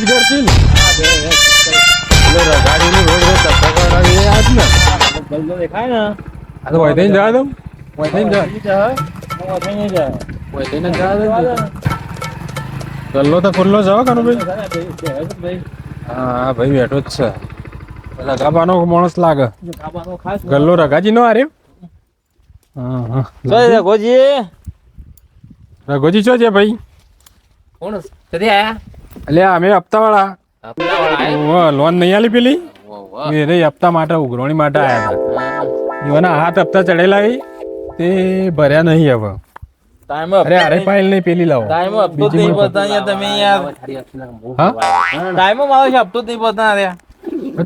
જ કરતી ને. આજ દેખાય આ તો જવા દઉં જવા જવા. ગલ્લો તો ખુલ્લો છે હો ભાઈ હા ભાઈ બેઠો જ છે. રગાબાનો માણસ લાગે. ગલ્લો રઘાજી નો આર્યો હા હા જય ગોજી રઘોજી. છો છે ભાઈ? કોણ? કદી આયા? એટલે અમે હપ્તા વાળા લોન નહીં આલી પેલી? મેરે હપ્તા માટે ઉઘરણી માટે આવ્યા હતા. એવાના હાથ હપ્તા ચડેલા તે ભર્યા નહીં હવે. ટાઈમ અરે અરે ફાઇલ નહીં પેલી લાવો. ટાઈમ હપ્તો નહીં પતા યાર તમે યાર. હા? ટાઈમ મારો છે હપ્તો નહીં પતા રે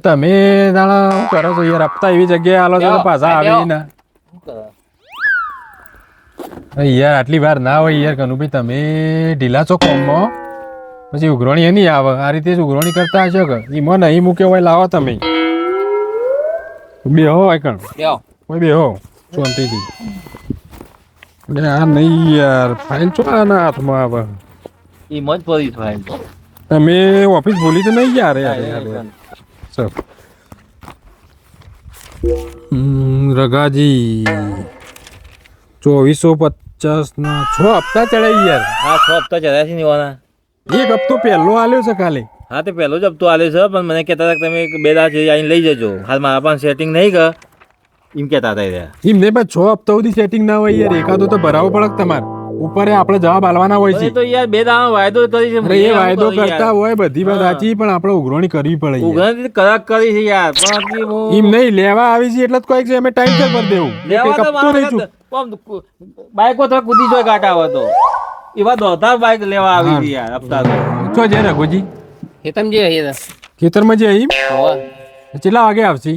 તમે દાડા શું કરો છો યાર? હપ્તા એવી જગ્યાએ આલો છો પાછા આવી ના? અરે યાર આટલી વાર ના હોય યાર કનુભાઈ તમે ઢીલા છો કોમમાં? પછી ઉઘરણી એની આવે. આ રીતે જ ઉઘરણી કરતા હશો કે? મને અહીં મૂક્યો હોય લાવો તમે. બે હો કણ કોઈ બે હો શાંતિથી. આ નહીં યાર ફાઇલ છો આના હાથમાં આવે? એ મજ પડી થાય તમે ઓફિસ ભૂલી તો નહીં યાર યાર રઘાજી. ચોવીસો પચાસ ના છ હપ્તા ચડાઈ યાર. હા છ હપ્તા ચડાય છે નીવાના. એક હપ્તો પહેલો આલ્યો છે કાલે. હા તે પહેલો જ હપ્તો આલે છે પણ મને કહેતા હતા કે તમે બે દાડા છે આઈને લઈ જજો. હાલ મારા પણ સેટિંગ નહીં કર એમ કહેતા હતા રહ્યા. એમ નહીં પણ છ હપ્તા સુધી સેટિંગ ના હોય યાર એકાદો તો ભરાવો પડે તમારે. ઉપર આપણે જવાબ આલવાના હોય છે. તો યાર બે દાણા વાયદો કરી છે અરે એ વાયદો કરતા હોય બધી વાત સાચી પણ આપણે ઉઘરણી કરવી પડે ઉઘરણી કરાક કરી છે યાર પણ એમ નહીં લેવા આવી છે એટલે જ કોઈ છે અમે ટાઈમ પર દેવું. લેવા તો બાઈકો તો કૂદી જોય ગાટા આવે તો. એવા દોધાર બાઈક લેવા આવી છે યાર હપ્તા તો છો છે રઘુજી? હેતમ જે હે ખેતરમાં જે અહીં કેટલા વાગે આવશે?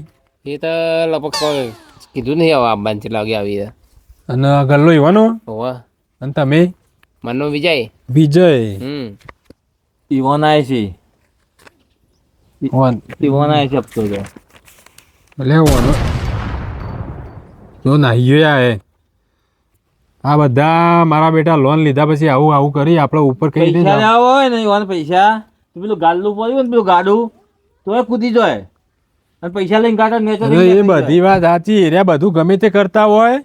એ તો લગભગ કોઈ કીધું નહીં હવે આવવાનું કેટલા વાગે આવી અને ગલ્લો ઈવાનો? હોવા. અને તમે? મનનો વિજય. વિજય. હમ. ઈવોન આવે છે. વન ઈવોન. આય છે હપ્તો તો. લેવાનો વાનો જો આ એ આ બધા મારા બેટા લોન લીધા પછી આવું આવું કરી આપણે ઉપર કઈ દે પૈસા લેવા હોય ને ઈવોન પૈસા. તો પેલું ગાડલું પડ્યું ને પેલું ગાડું તો એ કૂદી જાય. અને પૈસા લઈને ગાડા નેચર એ બધી વાત સાચી. એરિયા બધું ગમે તે કરતા હોય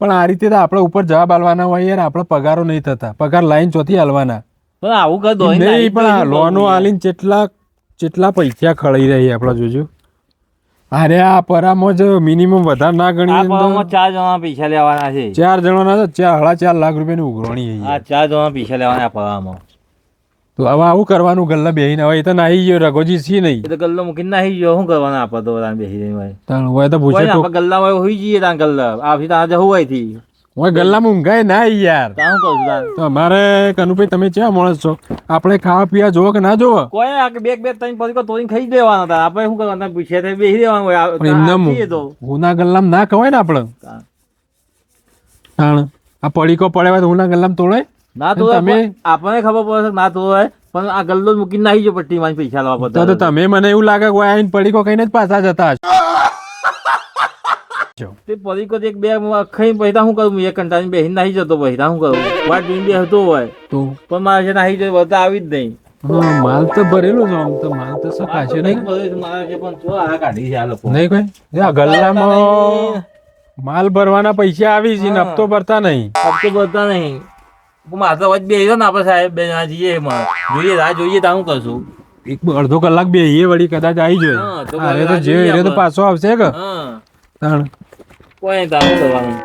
પણ આ રીતે તો આપણે ઉપર જવાબ આલવાના હોય યાર. આપણે પગારો નહીં થતા. પગાર લાઈન ચોથી આલવાના પણ આવું કદો નહીં પણ આ લોનો આલીને કેટલા કેટલા પૈસા ખળી રહી આપણે જોજો. અરે આ પરામાં જ મિનિમમ વધારે ના ને ભાવમાં તો? ચાર જણા પૈસા લેવાના છે. ચાર જણાના તો ચાર હળા ચાર લાખ રૂપિયાની ઉઘરણી આ ચાર જણા પૈસા લેવાના આ ભાવમાં તો હવે આવું કરવાનું ગલ્લા બેહીને હવે હોય તો નાહી ગયો રઘોજી સી નહીં. એ તો ગલ્લો મૂકીને નાહી ગયો શું કરવાના આપણે તો બેહી જઈને હોય તો પૂછે ગલ્લા હોય હોઈ જઈએ ત્યાં ગલ્લા. આ તાન જવું હોયથી. હોય ગલ્લામાં ઊંઘાય ના યાર. શું કહું તાન તો કનુભાઈ તમે ક્યાં માણસ છો? આપણે ખાવા પીવા જોવો કે ના જોવો કોઈ આ બે બે ત્રણ પછી તોડીને ખાઈ દેવાના હતા. આપણે શું કરવાના? પૂછે તે બેહી દેવાનું હોય. એમને ગુના ગલ્લામાં ના ખવાય ને આપણે? હા તાણ. આ પડીકો પડે હોય તો ગુના ગલ્લામાં તોડે ના તો તમે- આપણને ખબર પડે ના તો પણ આ ગલ્લો જ મૂકીને નાહી પટ્ટી માં પૈસા લાવવા તો તો તમે મને એવું લાગે કે કોઈ આઈને પડીકો કહીને જ પાછા જતા તે પરીકો એક બે ખાઈ પૈસા શું કરું? એક કંટાળી બેસી નાહી જતો પછી. શું કરું? વાટ જોઈને બેસતો હોય. તો? પણ મારે છે નાહી જતો બધા આવી જ નહીં. માલ તો ભરેલો છે આમ તો. માલ તો સકાશે નહીં? નહીં કોઈ? આ ગલ્લામાં માલ ભરવાના પૈસા આવી છે હપ્તો ભરતા નહીં. હપ્તો ભરતા નહીં. મારે તો બેસી ને આપણે સાહેબ બે જણા જઈએ જોઈએ રાહ જોઈએ તો હું કરશું એક અડધો કલાક બે વળી કદાચ આવી જાય અરે તો જે તો પાછો આવશે કે? તાણ. કોઈ તારું કરવાનું.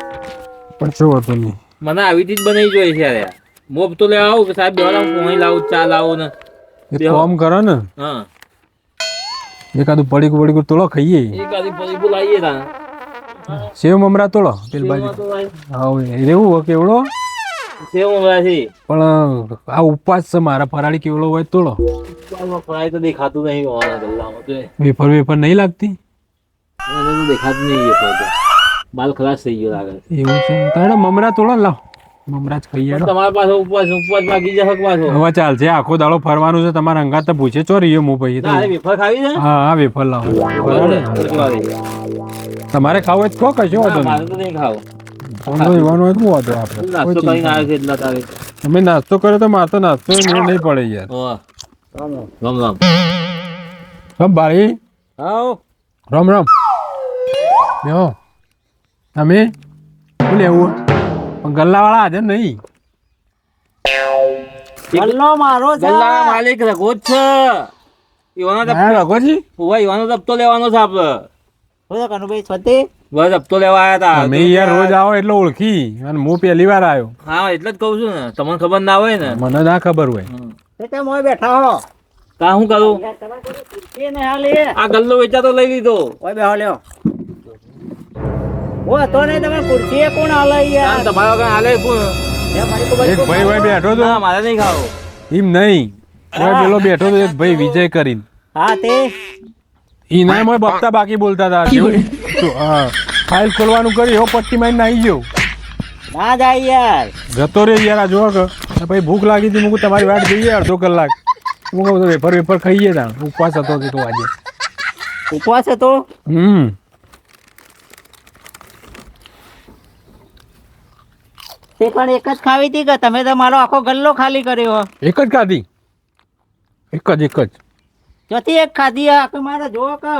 પણ શું હતું નહીં. મને આવી જ બનાવી જોઈએ છે યાર મોબ તો લેવા આવું કે સાહેબ બેવાડા હું પોણી લાવું ચા લાવું ને એક. કામ કરો ને. હા. એકાદું પડીકું પડીકું તોળો ખાઈએ. એક આધી પરી બોલાવીએ તા સેવ મમરા તોળો પેલી બાજુ. હા રેવું કેવડો? સેવ છે. પણ આ ઉપવાસ છે મારા ફરાળી કેવડો હોય તોળો ફ્રાય તો દેખાતું નહીં તો વેફર વેફર નહીં લાગતી? મને તો દેખાતું નહીં વેફર ફરતો બાલ ખલાસ થઈ ગયો લાગે. એવું છે. તારે મમરા તોડો લાવ. મમરા જ ખાઈ. તમારા પાસે ઉપવાસ ઉપવાસ બાકી જશે પાછો? હવે ચાલશે. આખો દાડો ફરવાનું છે. તમારા અંગાત તો પૂછે. ચો રહ્યો હું પછી? ના વેફર ખાવી છે હા હા વેફર લાવ. તમારે ખાવું હોય તો કશો વાંધો મારે નહીં. તો ખાવ. તો તો છે. તમે નાસ્તો કર્યો તો મારે તો નાસ્તો નહીં પડે યાર. રામ રામ. રમ ભાઈ આવ. રમ રમ. તમે? શું લેવું? પણ ગલ્લાવાળા હાજર નહીં. ગલ્લો મારો છે. ગલ્લા માલિક રઘો જ છે. ઈવાનો દપ- હા રઘોજી ઊભા ઈવાનો દપતો લેવાનો છે છે કનુભાઈ સ્વતી? બસ લેવા આવ્યા હતા તમે યાર રોજ આવો એટલે ઓળખી. અને હું પહેલી વાર આવ્યો. હા એટલે જ કહું છું ને. તમને ખબર ના હોય ને. મને ના ખબર હોય. મોય બેઠા હો? કા હું કરું? આ ગલ્લો વેચાતો લઈ લીધો. ઓય બેહો લ્યો. ઓ તો નહીં તમે ખુરશી કોણ હાલે યાર? તમારા વગર હાલે કોણ? એ મારી કોઈ એક ભાઈ ભાઈ બેઠો તો મારે નહીં ખાવો. એમ નહીં. ઓય પેલો બેઠો તો એક ભાઈ વિજય કરીને. હા તે? ઈ ના મોય બપતા બાકી બોલતા હતા. તો, હા. ફાઇલ ખોલવાનું કરી હો પટ્ટી મારી આવી ગયો. ના જાય યાર. જતો રે યાર આ જોવો કે. ભાઈ ભૂખ લાગી હતી મૂકું તમારી વાટ જોઈએ અડધો કલાક. હું કહું વેફર વેફર ખાઈએ તા. ઉપવાસ હતો તે તો આજે. ઉપવાસ હતો? હમ. તે પણ એક જ ખાવી હતી કે તમે તો મારો આખો ગલ્લો ખાલી કર્યો એક જ ખાધી? એક જ એક જ. ચોથી એક ખાધી આ? આખી મારે જો કે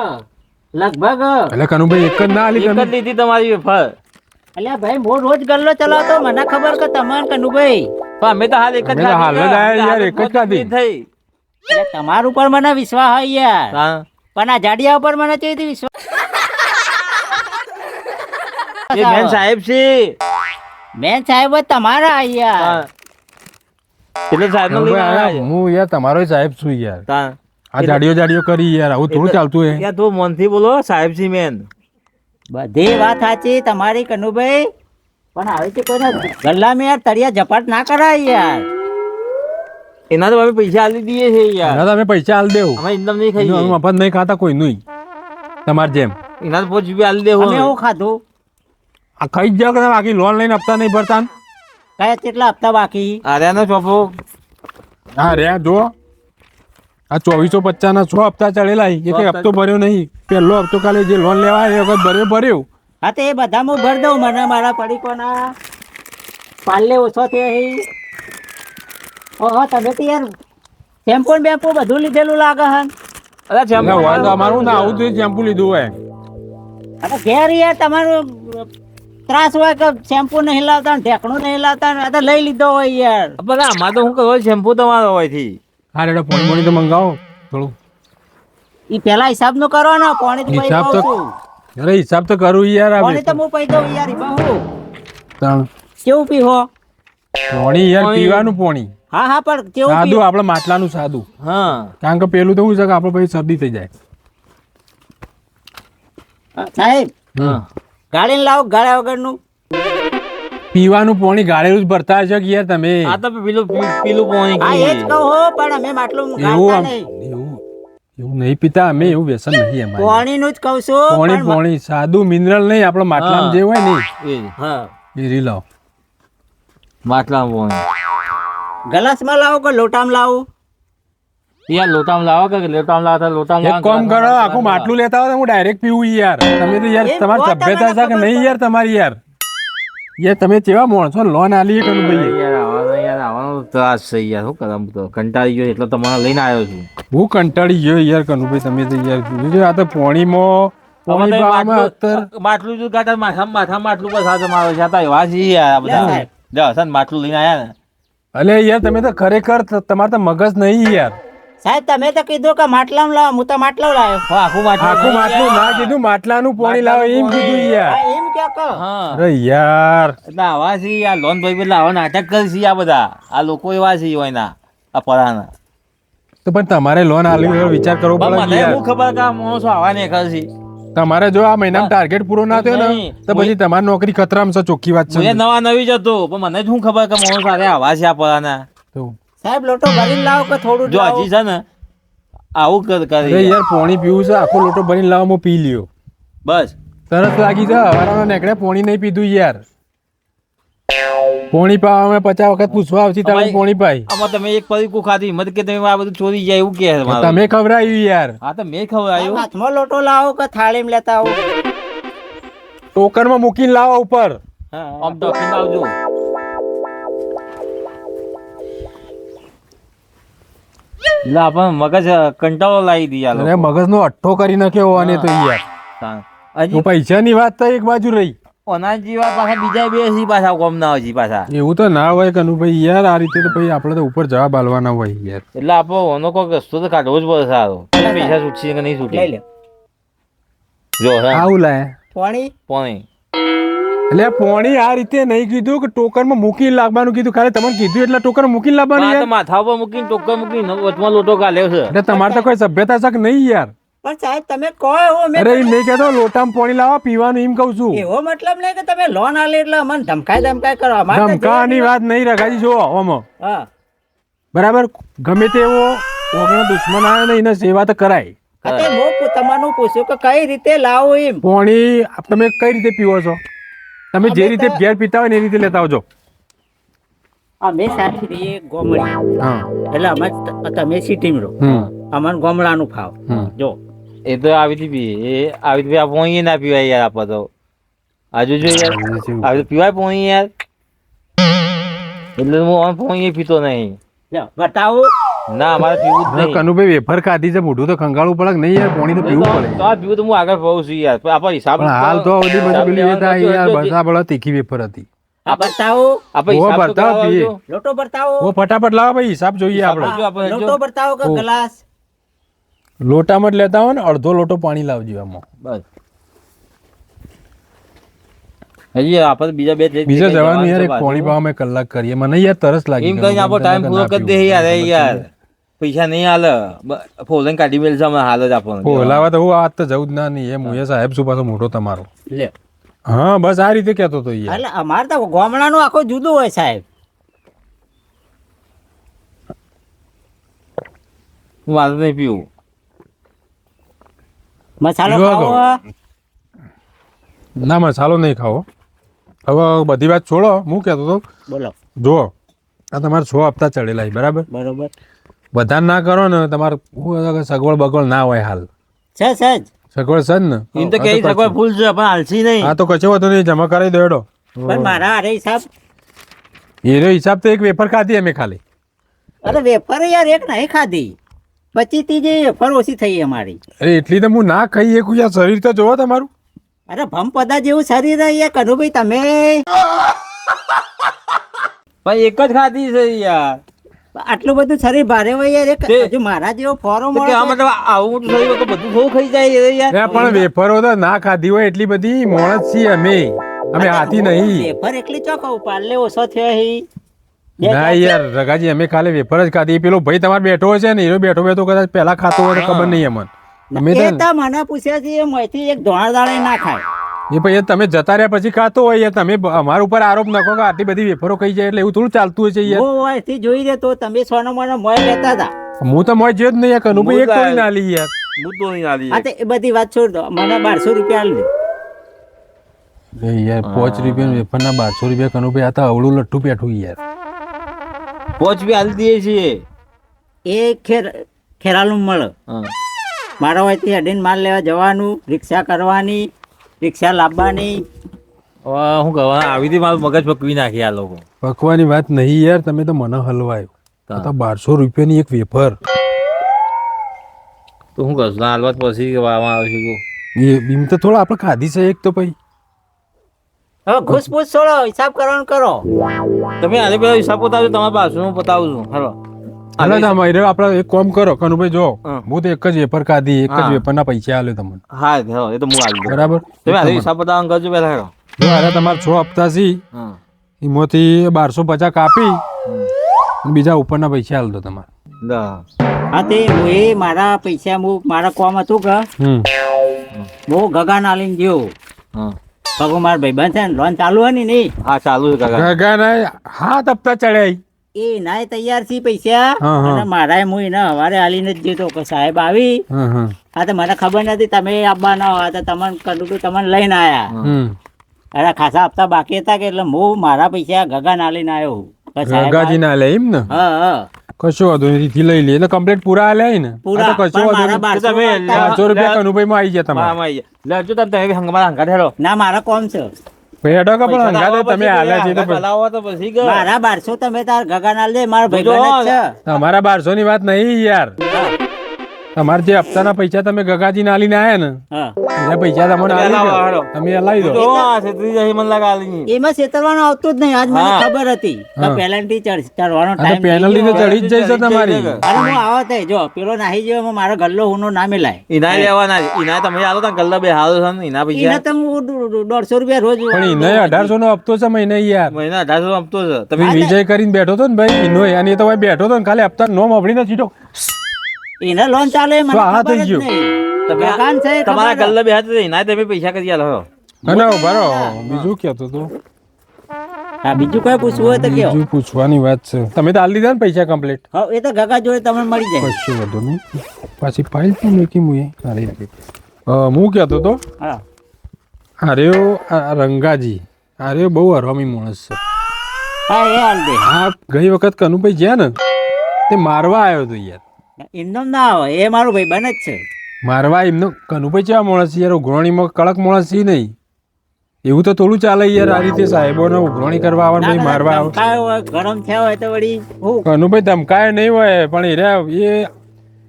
લગભગ એટલે કનુભાઈ એક જ ના આલી એક જ લીધી તમારી ફળ. એટલે ભાઈ હું રોજ ગલ્લો ચલાવતો મને ખબર કે તમારે કનુભાઈ. પણ અમે તો હાલ એક જ હાલ જ આયા યાર, એક જ ખાધી. થઈ. એટલે તમારા ઉપર મને વિશ્વાસ હોય યાર. પણ આ જાડિયા ઉપર મને કેવી વિશ્વાસ? એ બેન સાહેબ છે. મેન સાહેબ તમારા અહીંયા એટલે સાહેબ નો લઈને આવ્યા હું યાર તમારો સાહેબ છું યાર. આ જાડીઓ જાડીઓ કરી યાર. આવું થોડું ચાલતું હે. યાર તું મનથી બોલો સાહેબ છે મેન. બધી વાત સાચી તમારી કનુભાઈ. પણ આવી રીતે ગલ્લા મેં યાર તળિયા ઝપાટ ના કરાય યાર. એના તો અમે પૈસા આલી દઈએ છે યાર. ના તમે પૈસા હાલ દેવું. અમે ઇન્દમ નહીં એનું ખાઈએ મફત નહીં ખાતા કોઈ નહીં. તમાર જેમ. એના તો પોચ રૂપિયા આલી દેવું અમે. એવું ખાધું. આ ખાઈ જ તમે આખી લોન લઈને હપ્તા નહીં ભરતા? કયા કેટલા હપ્તા બાકી? આર્યાનો ચોપો હા રે જો આ ચોવીસો પચાસ ના છ હપ્તા ચડેલા એક એક હપ્તો ભર્યો નહીં. પહેલો હપ્તો કાલે જે લોન લેવા એ વખત ભર્યો ભર્યો. હા તો એ બધા હું ભરી દઉં મને મારા પડીકોના. પાલે ઓછો થયો હે ઓહો તમે તો યાર શેમ્પુ બેમ્પુ બધું લીધેલું લાગે હન અરે તો અમારું ના આવું જોઈએ શેમ્પુ લીધું હોય. અરે ઘેર યાર તમારું ત્રાસ હોય કે શેમ્પુ નહીં લાવતા ઢેકણું નહીં લાવતા આ તો લઈ લીધો હોય યાર. પણ આમાં તો હું કહું શેમ્પુ તમારો હોયથી. હા રેડો પોણી પોણી તો મંગાવો. થોડું. ઈ પેલા હિસાબનું કરો ને પોણી તો હિસાબ તો અરે હિસાબ તો કરું યાર આ પોણી તો હું પૈ દઉં યાર બહુ ત્રણ કેવું પીવો પોણી યાર પીવાનું પોણી. હા હા પણ કેવું સાદું આપણે માટલાનું સાદું. હા. કારણ કે પેલું તો હું છે કે આપણે પછી શરદી થઈ જાય. સાહેબ હા. ગાડીને લાવો ગાળ્યા વગરનું. પીવાનું પોણી ગાળેલું જ ભરતા હશો કે યાર તમે? આ તો પેલું પેલું પાણી હા એ જ કહો હો પણ અમે માટલું એવું ગાળતા નહીં. એવું એવું નહીં પીતા અમે એવું વ્યસન નહીં અમારે. પાણીનું જ કહું છું પોણી પાણી સાદું મિનરલ નહીં આપણો માટલામાં. જે હોય ને એ હા. એ લાવો માટલામાં પાણી. ગ્લાસમાં લાવો કે લોટામાં લાવો? યાર લોટામ લાવો કે લોટામ લાવો? તો લોટામાં એક કામ કરો આખું માટલું લેતા હોય તો હું ડાયરેક્ટ પીવું યાર. તમે તો યાર તમારી સભ્યતા છે કે નહીં યાર તમારી યાર? યાર તમે કેવા માણસો લોન આલી કનું ભાઈ. યાર આવવાનો યાર આવવાનો ત્રાસ છે યાર શું કરામ તો? કંટાળી ગયો એટલે તમારે લઈને આવ્યો છું. હું કંટાળી ગયો યાર કનુભાઈ તમે તો યાર જો આ તો પોણીમાં માટલું જો કાઢા માથા માથા માટલું પર સાથે મારો છે આ તો એવા છે યાર બધા. સાહેબ. જો હસન માટલું લઈને આયા ને. અલે યાર તમે તો ખરેખર તમારે તો મગજ નહીં યાર. સાહેબ તમે તો કીધું કે માટલા લાવો હું તો માટલો લાવ્યો. આખું માટલું આખું માટલું ના કીધું માટલાનું પાણી લાવો એમ કીધું યાર. એમ કે કહો. અરે યાર. એટલે આવા છે યાર લોન ભાઈ પેલા આવા નાટક કરશે આ બધા. આ લોકો એવા છે એના આ પરાના તો પણ તમારે લોન આલી હોય વિચાર કરવો પડે મને હું ખબર કે આ માણસો આવા ને તમારે જો આ મહિનામાં ટાર્ગેટ પૂરો ના થયો ને નહીં. તો પછી તમારી નોકરી ખતરામાં છે ચોખ્ખી વાત છે. નવા નવી જતો પણ મને શું ખબર કે માણસો અરે આવા છે આ પરાના તો સાહેબ લોટો ભરીને લાવો કે થોડું જો હજી છે ને આવું કર અરે કરે યાર પોણી પીવું છે આખો લોટો ભરીને લાવો હું પી લ્યો. બસ. તરત લાગી છે હવારાનો નેકડે પોણી નહીં પીધું યાર. પોણી અમે પચાસ વખત પૂછવા આવતી તમે પોણી પાઈ. આમાં તમે એક પરીકું ખાધી મત કે તમે આ બધું ચોરી જાય એવું કે તમે ખવડાવ્યું યાર. હા તો મેં આવ્યું હાથમાં લોટો લાવો કે થાળીમાં લેતા આવો? ટોકરમાં મૂકીને લાવો ઉપર. આમ તો આવજો. એટલે આપણ મગજ કંટાળો લાવી દી આ અરે નો મગજનો અઠ્ઠો કરી નાખ્યો અને તો યાર. હજી પૈસાની વાત તો એક બાજુ રહી. ઓના જીવા પાછા બીજા બે સી પાછા કોમ ના હોય પાછા. એવું તો ના હોય કનુભાઈ યાર આ રીતે તો ભાઈ આપણે તો ઉપર જવાબ આલવાના હોય યાર. એટલે આપો ઓનો કોઈક રસ્તો તો કાઢવો જ પડે સારો. પૈસા છૂટશે કે નહીં લઈ છૂટે જો હા. આવું લાય. પાણી? પોણી. એટલે પોણી આ રીતે નહીં કીધું કે ટોકરમાં મૂકીને લાવવાનું કીધું. ખાલી તમને કીધું એટલે ટોકન મૂકીને લાવવાનું આ તો યાર. માથા ઉપર મૂકીને ટોકર મૂકીને વચમાં લોટો ગાલ્યો છે. એટલે તમારે તો કોઈ સભ્યતા શક નહીં યાર? પણ સાહેબ તમે કહો એવો મેં અરે નહીં કહેતો લોટામાં પોણી લાવવા પીવાનું એમ કહું છું. એવો મતલબ નહીં કે તમે લોન આલે એટલે અમને ધમકાય ધમકાય કરો. અમારે ધમકાની વાત નહીં રખાજી જો આમાં હા. બરાબર? ગમે તેવો ઓગણ દુશ્મન આવે ને એને સેવા તો કરાય. તમારું પૂછ્યું કે કઈ રીતે લાવો એમ? પોણી તમે કઈ રીતે પીવો છો? તમે જે રીતે ઘેર પીતા હોય ને એ રીતે લેતા આવજો. અમે સાથી રહીએ ગોમડી એટલે અમે તમે સિટીમાં રહો. અમને ગોમડાનું ફાવ જો. એ તો આવી રીતે પીએ. એ આવી રીતે આ પોણી ના પીવાય યાર આપણે તો. આજુ જો યાર આવી પીવાય પોઈ યાર. એટલે હું આમ પોણી પીતો નહીં. બતાવો. ના અમારે પીવું જ નહીં. કનુભાઈ વેફર ખાધી છે મોઢું તો ખંગાળવું પડે નહીં યાર? પોણી તો તો પીવું પડે. આ પીવું તો હું આગળ પાઉં છું યાર. પણ આપણે હિસાબ પણ હાલ તો બધી બધી પેલી થાય યાર બસા બળા તીખી વેફર હતી. આ બતાવો આપણે હિસાબ બતાવો પીએ. લોટો બતાવો ઓ ફટાફટ લાવો ભાઈ હિસાબ જોઈએ આપણે. લોટો બતાવો કે ગ્લાસ? લોટામાં જ લેતા હોય ને અડધો લોટો પાણી લાવજો આમાં. બસ. હજી આપણે બીજા બે બીજા જવાનું યાર એક પાણી. પાવા મેં કલાક કરીએ. મને યાર તરસ લાગી એમ કઈ આપણો ટાઈમ પૂરો કરી દે યાર યાર. પૈસા નહીં હાલ ફોલન કાઢી મેલ છે હાલ જ આપણને ફોલાવા તો હું આ તો જવું જ ના નહીં. એ મુએ સાહેબ શું પાછો મોટો તમારો? લે. હા બસ આ રીતે કહેતો તો યાર. એટલે અમારે તો ગામડાનો આખો જુદું હોય સાહેબ. હું મારે નહીં પીવું. મસાલો ખાવો ના મસાલો નહીં ખાવો. હવે બધી વાત છોડો. હું કહેતો તો બોલો. જો આ તમારે છ હપ્તા ચડેલા છે બરાબર? બરોબર. બધા ના કરો ને તમારે સગવડ બગવડ ના હોય હાલ. છે સજ સગવડ છે ને? એમ તો કઈ સગવડ ફૂલ છે પણ હાલસી નહીં. હા તો કચો હતો નહીં જમા કરાવી દો હેડો. પણ મારા અરે હિસાબ એનો હિસાબ તો એક વેફર ખાધી અમે ખાલી. અરે વેફર યાર એક નહીં ખાધી. પછી જે વેફર ઓછી થઈ અમારી અરે એટલી તો હું ના ખાઈ એકું યાર શરીર તો જોવો તમારું. અરે ભમ પદા જેવું શરીર યાર કનુભાઈ તમે પણ એક જ ખાધી છે યાર. આટલું બધું શરીર ભારે હોય યાર હજુ મારા જેવો ફોરો મળે કે આ મતલબ આવું મોટું શરીર તો બધું બહુ ખાઈ જાય યાર? પણ વેફરો તો ના ખાધી હોય એટલી બધી મોણસ છીએ અમે. અમે હાથી નહીં. વેફર એટલી ચોક પાલે ઓછો થયો હી. ના યાર રગાજી અમે ખાલી વેફર જ ખાધી. પેલો ભાઈ તમારે બેઠો હોય છે ને હીરો બેઠો બેઠો કદાચ પહેલા ખાતો હોય તો ખબર નહીં અમને. અમે તો મને પૂછ્યા છે મોંથી એક ધોણા દાણે ના ખાય. એ ભાઈ તમે જતા રહ્યા પછી ખાતો હોય યાર તમે અમારા ઉપર આરોપ નાખો કે આટલી બધી વેફરો ખાઈ જાય એટલે એવું થોડું ચાલતું હોય છે યાર. હું થી જોઈ દે તો તમે સોનો મોનો મોય લેતા હતા. હું તો મોય જે જ નહીં યાર કનુભાઈ એક તોડી ના લઈ યાર. હું તો નહીં આલી આ તે એ બધી વાત છોડ દો. મને બારસો રૂપિયા આલી દે. યાર 5 રૂપિયા વેફરના બારસો રૂપિયા કનુભાઈ આ તો અવળું લઠ્ઠું પેઠું યાર. પોચ રૂપિયા આલી દઈએ છીએ. એ ખેર ખેરાલું મળે. હા. મારા હોયથી અડીને માલ લેવા જવાનું રિક્ષા કરવાની રિક્ષા લાવવાની. હું કરવા આવી હતી મારું મગજ પકવી નાખી આ લોકો. પકવાની વાત નહીં યાર તમે તો મને હલવાયો. તો બારસો રૂપિયાની એક વેફર. તો હું કરશું હાલવા પછી વાવા આવશે કહું. એ બીમ તો થોડા આપણે ખાધી છે એક તો પછી. હવે ઘૂસપૂસ છોડો હિસાબ કરવાનું કરો. તમે આને પેલા હિસાબ પતાવજો તમારા પાછું હું પતાવું છું હાલો. હાલો. ના મારે આપણે એક કોમ કરો કનુભાઈ જો હા. તો એક જ વેપર કાધી એક જ વેપરના પૈસા આલે તમને. હા એ તો હું આલી દઉં. બરાબર? તમે આને હિસાબ પતાવવાનું કરજો પહેલા હેડો. જો અરે તમારે છ હપ્તા સી હા. એમાંથી બારસો પચાસ કાપી હમ. અને બીજા ઉપરના પૈસા આલ દો તમારે. હા તે હું એ મારા પૈસા હું મારા કોમ હતું કે હમ. હું ગગા નાલીને ગયો. હા. પગો મારા ભાઈબંધ છે ને લોન ચાલુ હોય ને નહીં? હા ચાલુ છે કાકા ગગાના હાથ હપ્તા ચડ્યા એ નાય તૈયાર છે પૈસા. અને મારા હું એને હવારે હાલીને જ જતો કે સાહેબ આવી. હા તો મને ખબર નથી તમે આવવાના હોય તો તમને કરું તમને લઈને આયા. અરે ખાસા હપ્તા બાકી હતા કે એટલે હું મારા પૈસા ગગા નાલીને આવ્યો ગગાજી ના લે એમ ને? હા હા. કશો વાંધો નહીં થી લઈ લે. એટલે કમ્પ્લીટ પૂરા આલ્યા ને? પૂરા કશો વાંધો મારા નહીં. બારસો રૂપિયા કનુભાઈ માં આવી ગયા તમારે. લેજો. લે, તમે હંગમાં હંગ- મારા હંગાત ના મારા કોમ છે. હેડો કે પણ અંગાતે તમે પછી છે તો હંગાત તો પછી કે. મારા બારસો તમે તાર ગગાના લે મારા જોજો, છે. તમારા બારસો ની વાત નહીં યાર. તમારા જે હપ્તાના પૈસા તમે ગગાજી ના આલીને આયા ને હા. એ પૈસા તમને આલી લાવો. તમે હલાવી દો. એમાં છેતરવાનું આવતો જ નહીં. આજ મને ખબર હતી. પેનલ્ટી ચડવાનો ટાઈમ પેનલ્ટી તો ચડી જ જઈશ તમારી. અરે હું આવો તે જો પેલો નાહી ગયો મારો ગલ્લો હુનો ના મેલાય. ઇના લેવાના ઇના તમે આલો તા ગલ્લા બે હાલો છે ઇના પૈસા. ઇના તમે દોઢસો રૂપિયા રોજ પણ ઇને અઢારસો નો હપ્તો છે મહિને યાર. મહિના અઢારસો હપ્તો છે. તમે વિજય કરીને બેઠો તો ને ભાઈ ઇનો અને એ તો ભાઈ બેઠો તો ને ખાલી હપ્તા નો મફળીને સીધો એને લોન ચાલે મને તો ખબર થઈ જ ગયું. નહીં. તમે કાન છે તમારા ગલ્લે બે હાથ એના તમે પૈસા કરી આલો હો. અને બરો બીજું કેતો તો? હા બીજું કઈ પૂછવું હોય તો કયો બીજું પૂછવાની વાત છે. તમે તો આલી દીધા ને પૈસા કમ્પ્લીટ હા એ તો ગગા જોડે તમને મળી જાય. કશું વધુ નહીં. પાછી ફાઇલ પણ મૂકી મુએ. અરે હું કહેતો તો? હા. અરે ઓ રંગાજી. અરે બહુ હરામી માણસ છે. હા એ હાલ દે. હા ગઈ વખત કનુભાઈ જ્યાં ને તે મારવા આવ્યો હતો યાર. એમનો ના એ મારો ભાઈ બને જ છે. મારવા એમનો કનુભાઈ કેવા માણસ છે યાર ઉઘરાણીમાં કડક માણસ છે નહીં. એવું તો થોડું ચાલે યાર આ રીતે સાહેબોને ઉઘરાણી કરવા આવે ને મારવા આવે. ગરમ થયા હોય તો વળી કનુભાઈ ધમકાય નહીં હોય પણ એ એ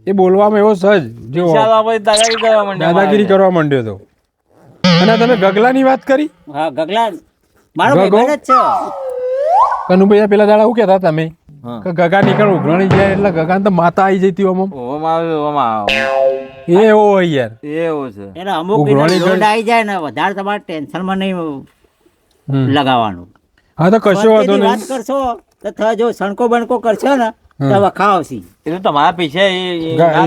એ બોલવામાં એવો સજ જો દાદાગીરી કરવા માંડ્યા દાદાગીરી કરવા માંડ્યો તો. અને તમે ગગલાની વાત કરી? હા ગગલા મારો ભાઈ? બને જ છે. કનુભાઈ પેલા દાડા શું કહેતા તમે. કે ગગા નીકળ ઉઘરાણી જાય એટલે ગગા તો માતા આવી જતી ઓમ ઓમ આવે ઓમ. આવે. એવો હોય યાર. એવો છે. એટલે અમુક ઉઘરાણી આવી જાય ને વધારે તમારે ટેન્શનમાં નહીં લગાવવાનું. હા તો કશો વાંધો નહીં. વાત કરશો તો થા જો સણકો બણકો કરશો ને તો વખા આવશે. એ તો તમારા પૈસા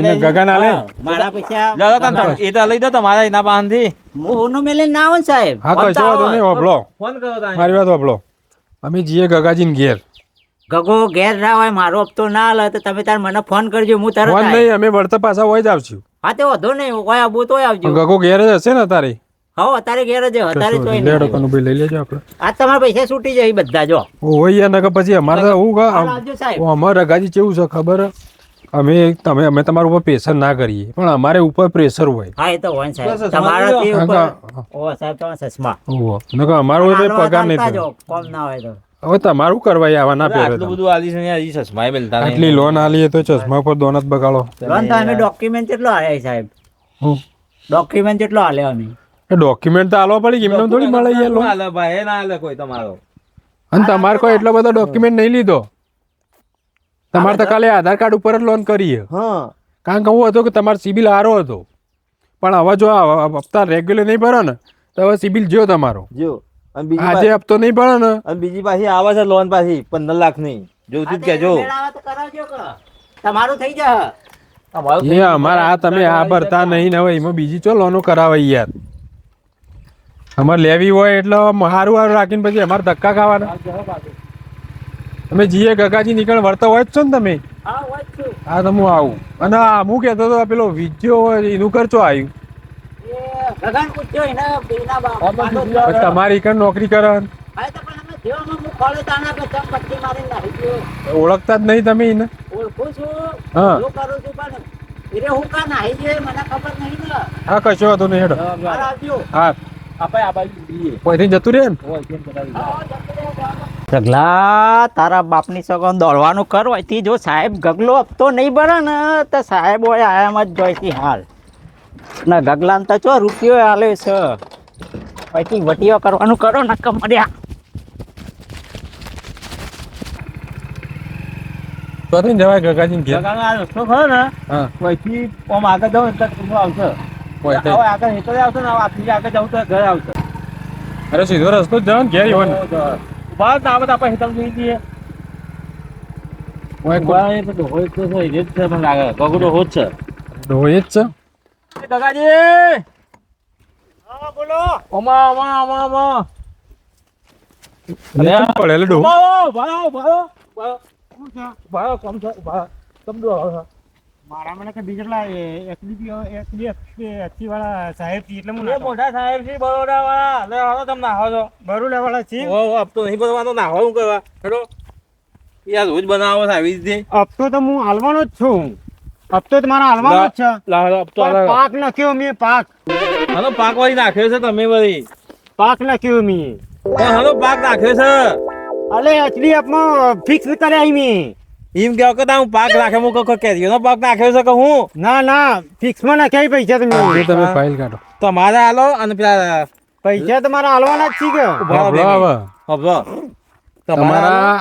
લે. ગગા ના લે? મારા પૈસા તમે એ તો લઈ દો તમારા એના પાસેથી. હું હુનો મેલે ના આવે સાહેબ. હા કશો વાંધો નહીં વાપલો. ફોન કરો. મારી વાત વાપલો. અમે જઈએ ગગાજીને ઘેર. ગગો ઘેર ના હોય મારો હપ્તો ના હાલે તો તમે તાર મને ફોન કરજો હું તારો ફોન નહીં અમે વળતા પાછા હોય જ આવશું. હા તે વધો નહીં કોઈ આવું તોય આવજો. ગગો ઘેર જ હશે ને તારે? હા અત્યારે ઘેર જ અત્યારે તો નહીં. લેડો નહીં લઈ લેજો આપણે. આ તમારા પૈસા છૂટી જાય બધા જો. હોય યાર નકર પછી અમારે તો હું કા અમારે રગાજી કેવું છે ખબર? અમે તમે અમે તમારા ઉપર પ્રેશર ના કરીએ પણ અમારે ઉપર પ્રેશર હોય. હા એ તો હોય સાહેબ. તમારા ઉપર ઓ સાહેબ તમારા સસમા. ઓ નકર અમારો હોય તો પગાર નહીં કોમ ના હોય તો. હવે તમારું કરવા આવા પહેરે આટલું બધું આલી છે ને હજી ચશ્માય મિલતા નહીં. આટલી લોન આલીએ તો ચશ્મા પર દોનત બગાડો. લોન તો અમે ડોક્યુમેન્ટ કેટલો આલ્યા સાહેબ. ડોક્યુમેન્ટ કેટલો આલ્યો અમે. ડોક્યુમેન્ટ તો આલવા પડી એમને થોડી મળે યાર લોન આલે ભાઈ, ના આલે કોઈ તમારો. અને તમારે કોઈ એટલો બધો ડોક્યુમેન્ટ નહીં લીધો? તમારે તો ખાલી આધાર કાર્ડ ઉપર જ લોન કરીએ. હા. કારણ કે હું હતો કે તમારો સિબિલ સારો હતો. પણ હવે જો આ હપ્તા રેગ્યુલર નહીં ભરો ને તો હવે સિબિલ જો તમારો. જો અને બીજી આજે હપ્તો નહીં ભરો ને. અને બીજી પાછી આવે છે લોન પાછી પંદર લાખની. જોતું જ કેજો મેળાવા તો કરાવજો કે. તમારું થઈ જાય અમારું એ અમારે આ તમે આ ભરતા નહીં ને હવે એમાં બીજી ચો લોનો કરાવે યાર. અમારે લેવી હોય એટલે હારું સારું રાખીને પછી અમારે ધક્કા ખાવાના. તમે જીએ ગગાજી નીકળ વળતા હોય જ છો ને તમે? હા છું. હા તો હું આવું. અને હું કહેતો હતો પેલો વિજ્યો હોય એનું ખર્ચો આવ્યું તમારી કણ નોકરી કરે? હા, તો પણ અમે જેવામાં હું ખોળે તાના કે ચમ પટ્ટી મારીને નાહી ગયો. ઓળખતા જ નહીં તમે એને? ઓળખું છું. હા. કરું છું પણ એને હું કા નાહી ગયો મને ખબર નહીં ને. હા કશો હતો નહીં હેડો. હા. આપણે આ બાજુ જતું રહે ને? ગગલા તારા બાપની સગન દોડવાનું કર જો સાહેબ ગગલો હપ્તો નહીં ભરે ને તો સાહેબ હોય આયામ જ જોઈતી હાલ. ને ગગલાને તો ચો રૂપિયો હાલે છે. પછી વટીઓ કરવાનું કરો ને કમર્યા. કોથી જવાય ગગાજી ઘેર. ગગાનો રસ્તો ખરો ને પછી ઓમ આગળ જાવ એટલે તો આવશે. હવે આગળ હેઠળ આવશે ને આથી આગળ જાવ તો ઘર આવશે. અરે સીધો રસ્તો જ જાવ ને ઘેર ઈવન. ઊભા જ ના આપણે હેઠળ જઈ જઈએ. તો જ તો છે, જ ગગો ડોહો છે. હોય જ છે. ગગાજી! બોલો. ઓમા ઓમા ઓમા ઓમા. અરે આ પડેલો ડોહો. ભાયો ભાયો ભાયો ભાયો ભાયો કમ છે ભાયો કમ દો મારા મને કે બીજા એકલી એકલી એક્સી વાળા સાહેબ છે એટલે હું મોટા સાહેબ છે બરોડા વાળા લે હાલો તમે નાહો છો. બરોડા વાળા છે? ઓ ઓ, અબ તો નહીં બનવાનો નાહો હું કરવા. હેડો યાર રોજ બનાવો છે આવી રીતે. હપ્તો તો હું હાલવાનો જ છું. હપ્તો તો મારા હાલવાનો જ છે. લાહો અબ તો પાક નાખ્યો મેં પાક. હાલો પાક વાળી નાખ્યો છે તમે વળી. પાક નાખ્યો મેં. પણ હાલો પાક નાખ્યો છે. અલે એચડીએફમાં ફિક્સ કર્યા મેં. એમ કેવો કે હું પાક રાખે હું કે કેરીઓનો પાક નાખ્યો છે કે હું? ના ના ફિક્સમાં નાખ્યા પૈસા તમે. તમે ફાઇલ કાઢો. તમારે હાલો અને પેલા પૈસા તમારા હાલવાના જ છે કે. તમારા તમારા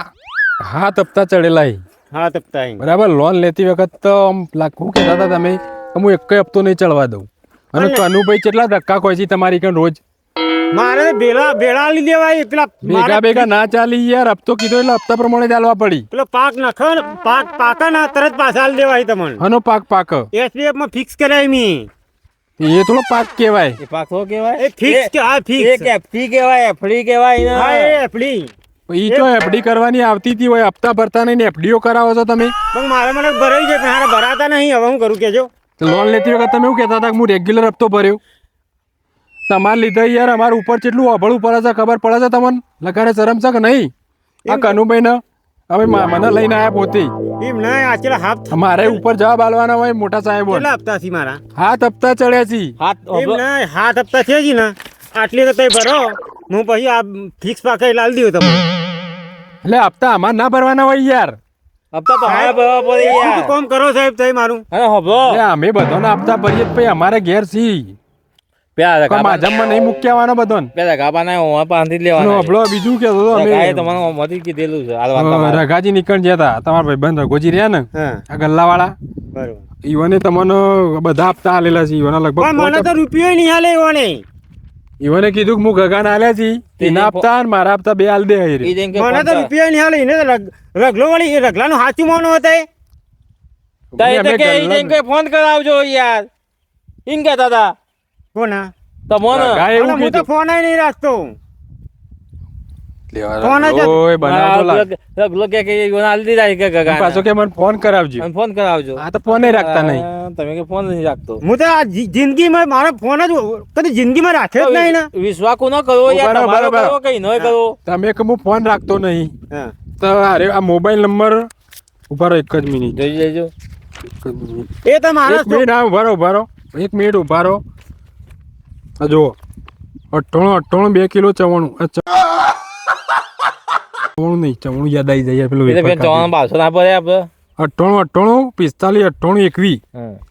હાથ હપ્તા ચડેલા. હા તપતા બરાબર લોન લેતી વખત તો લાખું કહેતા હતા તમે હું એક હપ્તો નહીં ચડવા દઉં. અને કનુભાઈ કેટલા ધક્કા કોઈ છે તમારી કણ રોજ? મારે ભેળા ભેળા લઈ દેવાય પેલા ભેગા ભેગા ના ચાલી યાર હપ્તો કીધો એટલે હપ્તા પ્રમાણે ચાલવા પડી. પેલો પાક નાખો ને પાક પાકા ના તરત પાછા લઈ દેવાય તમને. આનો પાક પાક. એસબીએફમાં ફિક્સ કરાય મી. એ થોડો પાક કહેવાય. એ પાક થોડો કહેવાય? એ ફિક્સ કે એક ફિક્સ એફડી કહેવાય એફડી કહેવાય હા એને. એ તો એફડી કરવાની આવતી હતી હોય હપ્તા ભરતા નહીં એફડીઓ કરાવો છો તમે? પણ મારે મને ભરાઈ છે પણ હારે ભરાતા નહીં. હવે હું કરું કેજો લોન લેતી વખત તમે એવું કહેતા હતા કે હું રેગ્યુલર હપ્તો ભર્યો. તમારે લીધે યાર અમારે ઉપર કેટલું અભળું પડે છે ખબર પડે છે તમને? લગાડે શરમ છે કે નહીં? આ કનુભાઈ ને? હવે મને લઈને આયા પોતે. એમ ના આચલા હાથ મારે ઉપર જવાબ આલવાના હોય મોટા સાહેબ. કેટલા હપ્તા છે મારા? હાથ હપ્તા ચડ્યા છે. હાથ એમ. ના હાથ હપ્તા છે જી ના. આટલી તો તઈ ભરો. હું પછી આ ફિક્સ પાકે લાલ દઉં તમને. એટલે હપ્તા અમાર ના ભરવાના હોય યાર. હપ્તા તમારે ભરવા પડે યાર. કોમ કરો સાહેબ તઈ મારું. અરે. એટલે અમે બધાના હપ્તા ભરીએ પછી અમારે ઘેર સી પેલા રકાબા- માધમમાં નહીં મૂકી આવવાનો બધો પેલા ગાબા ના હું જ લેવાનો હબળો બીજું કે તો અમે તમારું ઓમાંથી કીધેલું છે હાલ વાત. રઘાજી નીકળ જતા તમાર ભાઈ બંધ રઘોજી રહ્યા ને આ ગલ્લા વાળા બરોબર. ઈવને તમને બધા હપ્તા આલેલા છે. ઈવના લગભગ મને તો રૂપિયો નહીં આલે એવો નહીં ઈવને કીધું કે હું ગગન આલ્યા છી. એના આપતા અને મારા આપતા બે આલ દે ઈ હરી મને તો રૂપિયા નહીં આલે એને રગલો વાળી એ રગલાનું સાચું મોનું હતા એ. કર. તો કે ઈ જેમ કે ફોન કરાવજો યાર. એમ કહેતા હતા કોના? તો રઘાએ હું તો ફોન આય નહીં રાખતો ફોન જ- ઓય બનાવતો લાગ. રગલો કે કે ઈવોને આલી કે ગગાને. પાછો કે મને ફોન કરાવજો. અને ફોન કરાવજો. આ તો ફોન રાખતા નહીં. તમે કે ફોન નહીં રાખતો. હું તો આ જિંદગીમાં મારો ફોન જ કદી જિંદગીમાં રાખ્યો જ નહીં ને. વિશ્વાસ ન કરો યાર તમારો કરો કઈ નોય કરો. તમે કે હું ફોન રાખતો નહીં. તો અરે આ મોબાઈલ નંબર ઊભા રહો એક જ મિનિટ. જોઈ લેજો એક મિનિટ. એ તો મારો એક મિનિટ ઊભા રહો ઊભા રહો. એક મિનિટ ઊભા રહો. આ જુઓ. અઠ્ઠાણું અઠ્ઠાણું બે કિલો ચવાણું. ચવાણું નહીં ચવાણું યાદ આવી જાય પેલું ચોવાનું બારસો ના પડે આપડે અઠ્ઠાણું અઠ્ઠાણું પિસ્તાલીસ અઠ્ઠાણું એકવી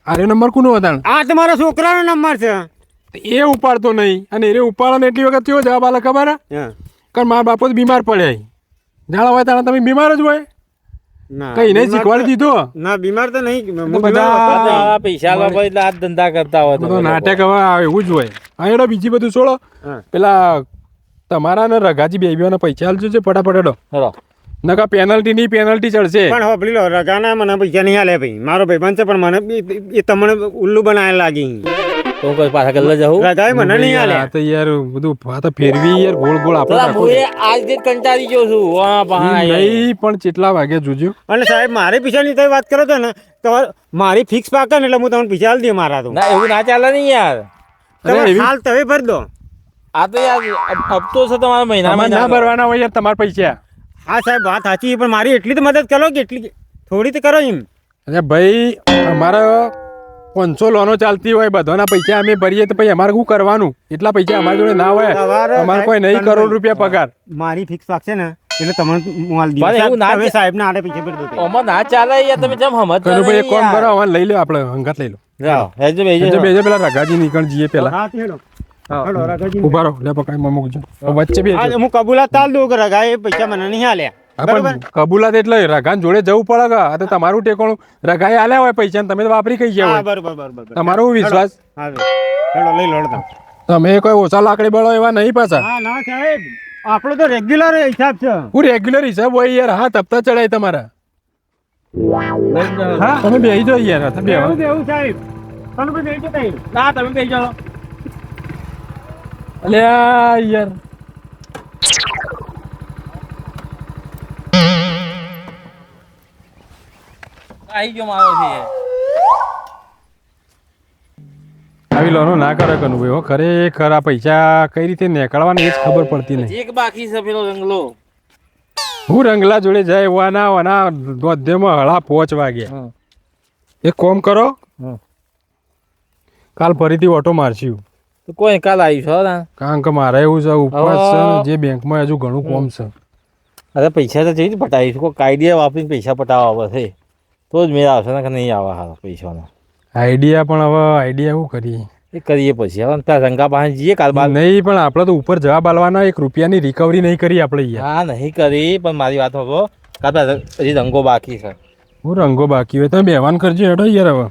આરે નંબર કોનો હતા આ તો છોકરાનો નંબર છે. એ ઉપાડતો નહીં. અને એ ઉપાડો એટલી વખત થયો જવાબ આલે ખબર? કારણ મારા બાપો બીમાર પડ્યા જાણા હોય તાણા તમે બીમાર જ હોય. કઈ નહીં શીખવાડી દીધો? ના બીમાર તો નહીં. બધા- પૈસા આ ધંધા કરતા હોય. નાટક હવે એવું જ હોય. હા એડો બીજી બધું છોડો. પેલા તમારા ને રઘાજી બેબીઓના પૈસા આલજો છે ફટાફટ હેડો. નકા પેનલ્ટી ની પેનલ્ટી ચડશે. પણ હો પેલી રગાના મને પૈસા નહીં હાલે ભાઈ. મારો ભાઈબંધ છે પણ મને એ- તમને ઉલ્લુ બનાવેલા લાગી. તો કોઈ પાછા ગલ્લે જાઉં? રગાય મને નહીં હાલે તો યાર બધું આ ફેરવી યાર ગોળ ગોળ આપણે રાખો. હું એ આજ દે કંટાળી ગયો છું. વાહ, વાહ, નહીં પણ કેટલા વાગે જોજો અને સાહેબ મારે પૈસાની તમે વાત કરો છો ને તો મારી ફિક્સ પાકે ને એટલે હું તમને પૈસા આલ દઉં મારા તો. ના એવું ના ચાલે નહીં યાર. તમે હાલ તમે ભરી દો. આ તો યાર હપ્તો છે તમારા મહિનામાં ના ભરવાના હોય યાર તમારા પૈસા. હા સાહેબ વાત સાચી પણ મારી એટલી તો મદદ કરો કે એટલી થોડી તો કરો એમ. અરે ભાઈ અમારે પાંચસો લોનો ચાલતી હોય બધાના પૈસા અમે ભરીએ તો પછી અમારે શું કરવાનું? એટલા પૈસા અમારી જોડે ના હોય અમારે કોઈ નહીં કરોડ રૂપિયા પગાર. મારી ફિક્સ પાકશે ને એટલે તમને મોલ પણ એવું ના હવે સાહેબ ના આડે પૈસા ભરી દો આમાં ના ચાલે યાર તમે જેમ હમત કરો ભાઈ કોણ. કરો અમારે લઈ લો આપણે હંગાત લઈ લો. જાઓ, હેજે બેજે પેલા રગાજી નીકળ જઈએ પેલા હા તે હેડો હેડો રાઘવજી. ઊભા રહો લે પકડમાં મૂકજો. વચ્ચે બે હું કબૂલાત તાલ દઉં કે રગાએ પૈસા મને નહીં હાલ્યા કબૂલાત એટલે રઘાન જોડે જવું પડે કે? આ તો તમારું ટેકોણું. રઘાએ આલ્યા હોય પૈસા ને તમે તો વાપરી કઈ ગયા બરોબર બરોબર બરોબર. તમારો વિશ્વાસ? હા લઈ લો તમે કોઈ ઓછા લાકડી બળો એવા નહીં પાછા. હા ના સાહેબ. આપણો તો રેગ્યુલર હિસાબ છે. હું રેગ્યુલર હિસાબ હોય યાર. હા તપતા ચડાય તમારા. હા. તમે બેહી જાઓ યાર. તમે બેહો. એવું સાહેબ. તમે બધું એ ના તમે બેજો અલ્યા યાર. આવી ગયો મારો છે. આવી લોનો ના કરે કનું ભાઈ હો ખરેખર આ પૈસા કઈ રીતે નીકળવાના એ જ ખબર પડતી નહીં. એક બાકી છે પેલો રંગલો. હું રંગલા જોડે જાય વાના વાના દોધ્યમાં હળા પોચ વાગ્યા એક કોમ કરો. કાલ ફરીથી ઓટો મારશું. કોઈ કાલ આવ્યું છો ના કારણ કે મારે એવું છે ઉપર છે જે બેંકમાં હજુ ઘણું કોમ છે. અરે પૈસા તો જેવી પટાવી છું કોઈ આઈડિયા વાપરીને પૈસા પટાવવા આવે છે. તો જ મેળ આવશે ને કે નહીં આવે હારો પૈસાનો. આઈડિયા પણ હવે આઈડિયા શું કરીએ? એ કરીએ પછી. હવે ત્યાં રંગા પાસે જઈએ કાલ બાદ નહીં પણ આપણે તો ઉપર જવાબ આલવાના એક રૂપિયાની રિકવરી નહીં કરી આપણે હા નહીં કરી પણ મારી વાત હવે બાદ હજી રંગો બાકી છે. હું રંગો બાકી હોય તમે બેવાન કરજો હેડો યાર હવે.